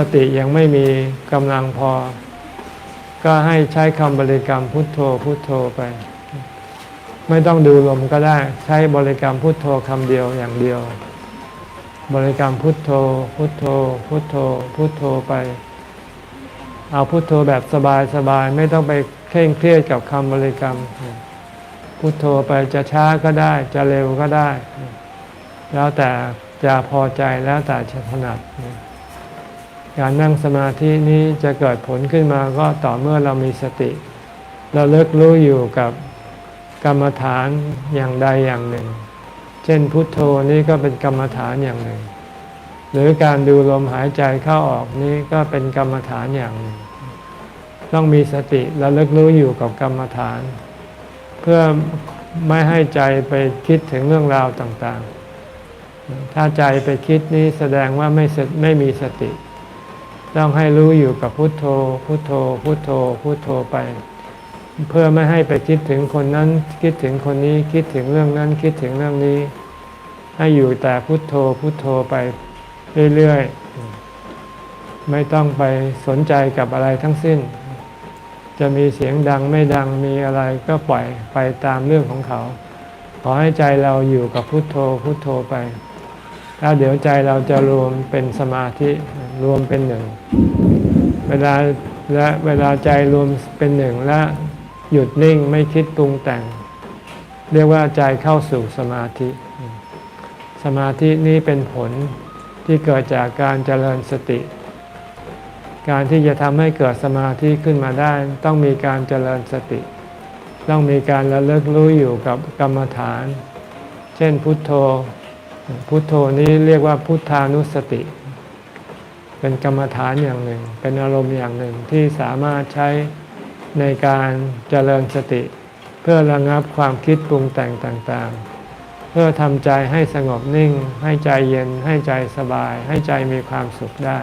สติยังไม่มีกำลังพอ ก็ให้ใช้คำบริกรรมพุทโธพุทโธไป ไม่ต้องดูลมก็ได้ใช้บริกรรมพุทโธคำเดียวอย่างเดียว บริกรรมพุทโธ พุทโธ พุทโธ พุทโธไป เอาพุทโธแบบสบายๆไม่ต้องไปเคร่งเครียดกับคำบริกรรม พุทโธไปจะช้าก็ได้จะเร็วก็ได้ แล้วแต่จะพอใจแล้วแต่จะถนัด การนั่งสมาธินี้จะเกิดผลขึ้นมาก็ต่อเมื่อเรามีสติ เราเลิกรู้อยู่กับกรรมฐานอย่างใดอย่างหนึ่ง เช่นพุทโธนี่ก็เป็นกรรมฐานอย่างหนึ่ง หรือการดูลมหายใจเข้าออกนี่ก็เป็นกรรมฐานอย่างหนึ่ง ต้องมีสติและเลิกรู้อยู่กับกรรมฐาน เพื่อไม่ให้ใจไปคิดถึงเรื่องราวต่างๆ ถ้าใจไปคิดนี้แสดงว่าไม่ไม่มีสติ ต้องให้รู้อยู่กับพุทโธ พุทโธ พุทโธ พุทโธไป เพื่อไม่ให้ไปคิดถึงคนนั้น คิดถึงคนนี้คิดถึงเรื่องนั้นคิดถึงเรื่องนี้ ให้อยู่แต่พุทโธพุทโธไปเรื่อยๆไม่ต้องไปสนใจกับอะไรทั้งสิ้น จะมีเสียงดังไม่ดังมีอะไรก็ปล่อยไปตามเรื่องของเขา ขอให้ใจเราอยู่กับพุทโธพุทโธไป แล้วเดี๋ยวใจเราจะรวมเป็นสมาธิรวมเป็นหนึ่ง เวลาและเวลาใจรวมเป็นหนึ่งและหยุดนิ่งไม่คิดปรุงแต่ง เรียกว่าใจเข้าสู่สมาธิ สมาธินี้เป็นผลที่เกิดจากการเจริญสติ การที่จะทำให้เกิดสมาธิขึ้นมาได้ ต้องมีการเจริญสติ ต้องมีการระลึกรู้อยู่กับกรรมฐาน เช่นพุทโธ พุทโธนี้เรียกว่าพุทธานุสติ เป็นกรรมฐานอย่างหนึ่ง เป็นอารมณ์อย่างหนึ่งที่สามารถใช้ในการเจริญสติ เพื่อระงับความคิดปรุงแต่งต่างๆ เพื่อทำใจให้สงบนิ่ง ให้ใจเย็น ให้ใจสบาย ให้ใจมีความสุขได้